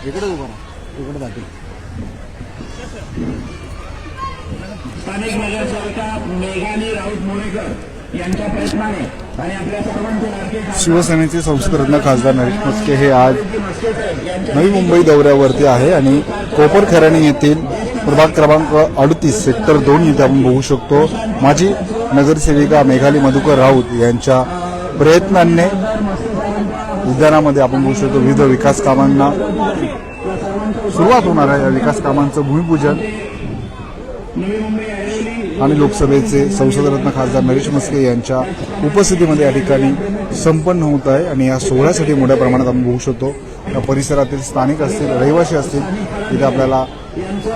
इकडे इकडे स्थानिक राऊत मोरेकर यांच्या प्रयत्नाने आणि आपल्या सर्वांचे शिवसेनेचे संस्कृतज्ञ खासदार नरेश मस्के हे आज नवी मुंबई दौऱ्यावरती आहे आणि कोपरखराणी येथील प्रभाग क्रमांक अडतीस सेक्टर दोन इथे आपण बघू शकतो. माजी नगरसेविका मेघाली मधुकर राऊत यांच्या प्रयत्नांनी उद्यानामध्ये आपण बघू शकतो विविध विकास कामांना सुरुवात होणार आहे. या विकास कामांचं भूमिपूजन आणि लोकसभेचे संसदरत्न खासदार नरेश मस्के यांच्या उपस्थितीमध्ये या ठिकाणी संपन्न होत आहे. आणि या सोहळ्यासाठी मोठ्या प्रमाणात आपण बघू शकतो या परिसरातील स्थानिक असतील रहिवासी असतील तिथे आपल्याला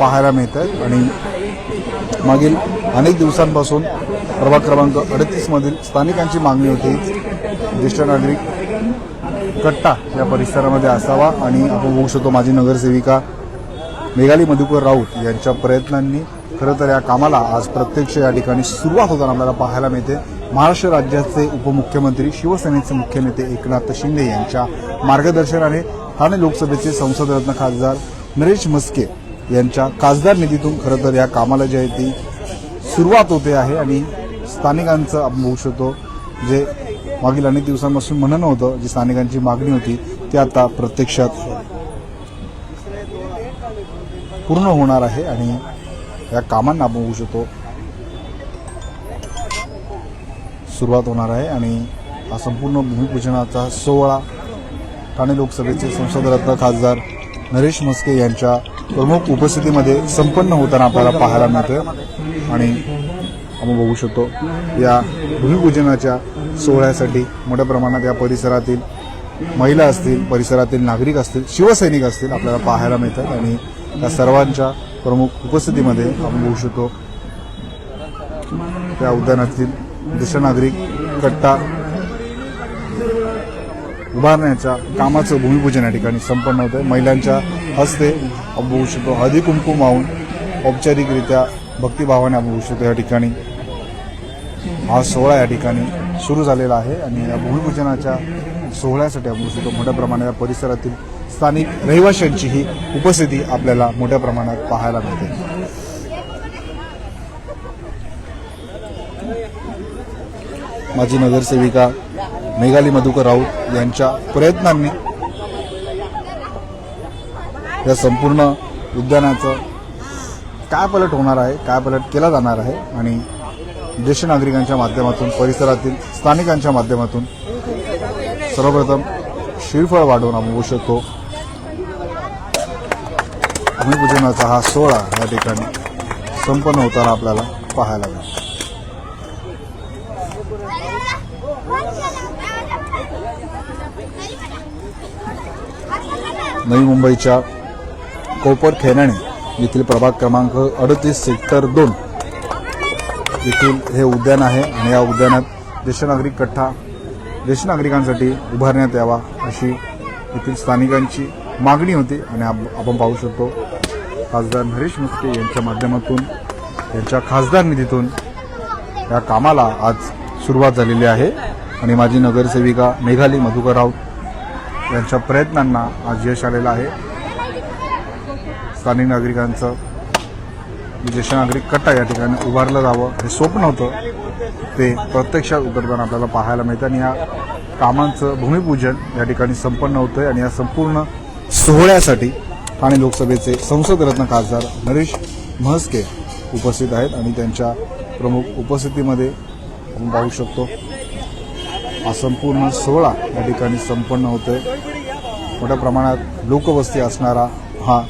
पाहायला मिळत आहेत. आणि मागील अनेक दिवसांपासून प्रभाग क्रमांक अडतीसमधील स्थानिकांची मागणी होती ज्येष्ठ नागरिक कट्टा या परिसरामध्ये असावा. आणि आपण बघू शकतो माजी नगरसेविका मेघाली मधुकर राऊत यांच्या प्रयत्नांनी खरं तर या कामाला आज प्रत्यक्ष या ठिकाणी सुरुवात होताना आपल्याला पाहायला मिळते. महाराष्ट्र राज्याचे उपमुख्यमंत्री शिवसेनेचे मुख्य नेते एकनाथ शिंदे यांच्या मार्गदर्शनाने ठाणे लोकसभेचे संसदरत्न खासदार नरेश मस्के यांच्या खासदार निधीतून खरं तर या कामाला जी आहे ती सुरुवात होते आहे आणि स्थानिकांचं आपण होऊ शकतो. जे मागील अनेक दिवसांपासून म्हणणं होतं जी स्थानिकांची मागणी होती ती आता प्रत्यक्षात पूर्ण होणार आहे आणि या कामांना आपण बघू शकतो. सुरुवात होणार आहे आणि हा संपूर्ण भूमिपूजनाचा सोहळा ठाणे लोकसभेचे संसदरत्न खासदार नरेश मस्के यांच्या प्रमुख उपस्थितीमध्ये संपन्न होताना आपल्याला पाहायला मिळतं आणि आपण बघू शकतो या भूमिपूजनाच्या सोहळ्यासाठी मोठ्या प्रमाणात या परिसरातील महिला असतील परिसरातील नागरिक असतील शिवसैनिक असतील आपल्याला पाहायला मिळतात. आणि त्या सर्वांच्या प्रमुख उपस्थितीमध्ये आपण होऊ शकतो. त्या उद्यानातील ज्येष्ठ नागरिक कट्टा उभारण्याच्या कामाचं भूमिपूजन या ठिकाणी संपन्न होतं आहे महिलांच्या हस्ते आपण शकतो. हळदी कुंकू वाहून औपचारिकरित्या भक्तिभावाने आपण शकतो या ठिकाणी. हा सोहळा या ठिकाणी सुरू झालेला आहे आणि या भूमिपूजनाच्या सोहळ्यासाठी आपण शकतो. मोठ्या प्रमाणात या परिसरातील स्थानिक रहिवाशांची ही उपस्थिती आपल्याला मोठ्या प्रमाणात पाहायला मिळते. माजी नगरसेविका मेघाली मधुकर राऊत यांच्या प्रयत्नांनी या संपूर्ण उद्यानाचं काय पलट होणार आहे काय पलट केला जाणार आहे आणि ज्येष्ठ नागरिकांच्या माध्यमातून परिसरातील स्थानिकांच्या माध्यमातून सर्वप्रथम श्रीफळ वाढवून आपण होऊ शकतो. भूमिपूजनाचा हा सोहळा या ठिकाणी संपन्न होताना आपल्याला पाहायला मिळतो. नवी मुंबईच्या कोपर खेनाणे येथील प्रभाग क्रमांक अडतीस सेक्टर दोन येथील हे उद्यान आहे आणि या उद्यानात ज्येष्ठ नागरिक कट्टा ज्येष्ठ नागरिकांसाठी उभारण्यात यावा अशी येथील स्थानिकांची मागणी होती आणि आप- आपण पाहू शकतो खासदार नरेश मुस्के यांच्या माध्यमातून यांच्या खासदार निधीतून या कामाला आज सुरुवात झालेली आहे. आणि माजी नगरसेविका मेघाली मधुकर राऊत यांच्या प्रयत्नांना आज यश आलेलं आहे. स्थानिक नागरिकांचं ज्येष्ठ नागरिक कट्टा या ठिकाणी उभारलं जावं हे स्वप्न होतं. ते प्रत्यक्षात उतरताना आपल्याला पाहायला मिळतं. आणि या कामांचं भूमिपूजन या ठिकाणी संपन्न होतं आणि या संपूर्ण सोहळ्यासाठी ठाणे लोकसभेचे संसदरत्न खासदार नरेश म्हस्के उपस्थित आहेत आणि त्यांच्या प्रमुख उपस्थितीमध्ये आपण पाहू शकतो. हा संपूर्ण सोहळा या ठिकाणी संपन्न होतोय. मोठ्या प्रमाणात लोकवस्ती असणारा हा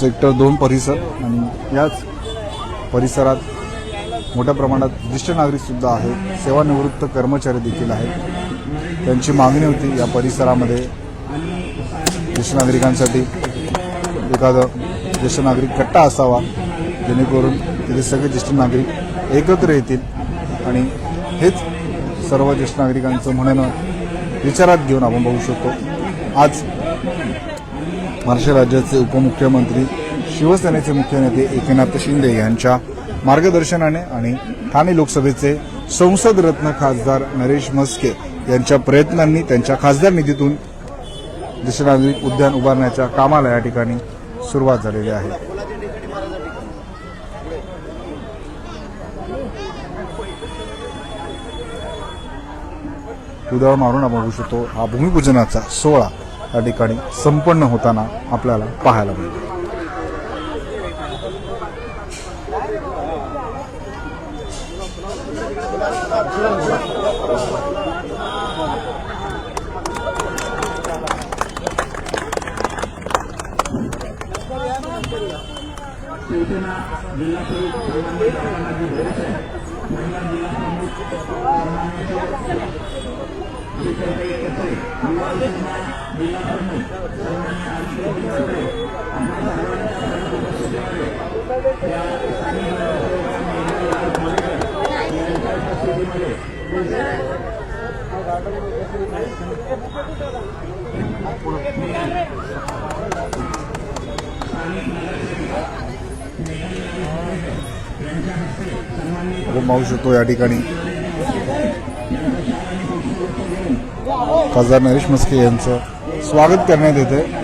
सेक्टर दोन परिसर आणि याच परिसरात मोठ्या प्रमाणात ज्येष्ठ नागरिक सुद्धा आहेत. सेवानिवृत्त कर्मचारी देखील आहेत. त्यांची मागणी होती या परिसरामध्ये ज्येष्ठ नागरिकांसाठी एखादं ज्येष्ठ नागरिक कट्टा असावा जेणेकरून तिथे सगळे ज्येष्ठ नागरिक एकत्र येतील. आणि हेच सर्व ज्येष्ठ नागरिकांचं म्हणणं विचारात घेऊन आपण बघू शकतो. आज महाराष्ट्र राज्याचे उपमुख्यमंत्री शिवसेनेचे मुख्य नेते एकनाथ शिंदे यांच्या मार्गदर्शनाने आणि ठाणे लोकसभेचे संसद रत्न खासदार नरेश मस्के यांच्या प्रयत्नांनी त्यांच्या खासदार निधीतून दशनागरिक उद्यान उभारण्याच्या कामाला या ठिकाणी सुरुवात झालेली आहे. उदळ मारून आपण बघू शकतो हा भूमिपूजनाचा सोहळा या ठिकाणी संपन्न होताना आपल्याला पाहायला मिळतो. शिवसेना जिल्हा प्रमुख सन्माननीय रामानाथजी भोसले महिला जिल्हा प्रमुख सन्माननीय शीतलताई कचरे युवा सेना जिल्हा प्रमुख सन्माननीय आदित्य कचरे आपल्या सर्वांच्या प्रमुख उपस्थितीमध्ये या स्थानिक नगरसेवकांनी मेघालाल मोरेकर यांच्या उपस्थितीमध्ये आपण पाहू शकतो या ठिकाणी. खासदार नरेश मस्के यांचं स्वागत करण्यात येते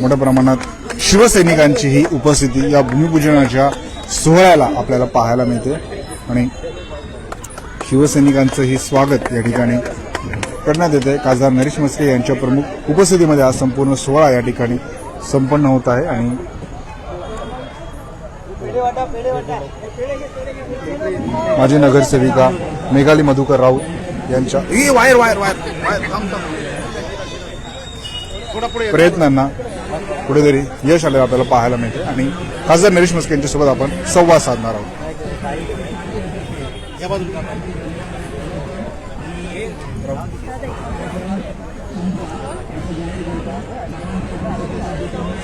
मोठ्या प्रमाणात शिवसैनिकांची ही उपस्थिती या भूमिपूजनाच्या सोहळ्याला आपल्याला पाहायला मिळते. आणि शिवसैनिकांचं ही स्वागत या ठिकाणी करण्यात येते खासदार नरेश मस्के यांच्या प्रमुख उपस्थितीमध्ये हा संपूर्ण सोहळा या ठिकाणी संपन्न होत आहे. आणि माजी नगरसेविका मेघाली मधुकर राऊत यांच्या वायर वायर वायर प्रयत्नांना कुठेतरी यश आलेलं आपल्याला पाहायला मिळते आणि खासदार नरेश मस्के यांच्यासोबत आपण संवाद साधणार आहोत.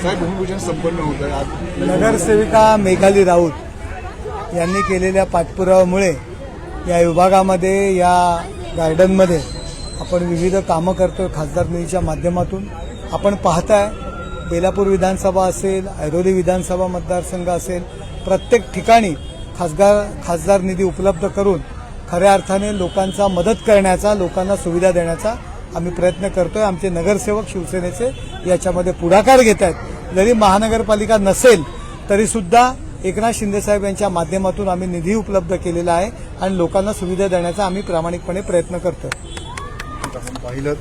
साहेब भूमिपूजन संपन्न होत आहे. नगरसेविका मेघाली राऊत यांनी केलेल्या पाठपुराव्यामुळे या विभागामध्ये या गार्डनमध्ये आपण विविध कामं करतो खासदार निधीच्या माध्यमातून. आपण पाहताय बेलापूर विधानसभा असेल ऐरोली विधानसभा मतदारसंघ असेल प्रत्येक ठिकाणी खासदार खासदार निधी उपलब्ध करून खऱ्या अर्थाने लोकांचा मदत करण्याचा लोकांना सुविधा देण्याचा आम्ही प्रयत्न करतोय. आमचे नगरसेवक शिवसेनेचे याच्यामध्ये पुढाकार घेत आहेत. जरी महानगरपालिका नसेल तरी सुद्धा एकनाथ शिंदेसाहेब यांच्या माध्यमातून आम्ही निधी उपलब्ध केलेला आहे आणि लोकांना सुविधा देण्याचा आम्ही प्रामाणिकपणे प्रयत्न करतोय. आपण पाहिलं.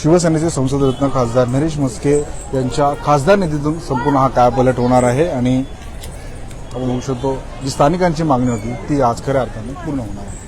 शिवसेनेचे संसदरत्न खासदार नरेश मस्के यांच्या खासदार निधीतून संपूर्ण हा कायापलट होणार आहे आणि आपण होऊ शकतो जी स्थानिकांची मागणी होती ती आज खऱ्या अर्थाने पूर्ण होणार आहे.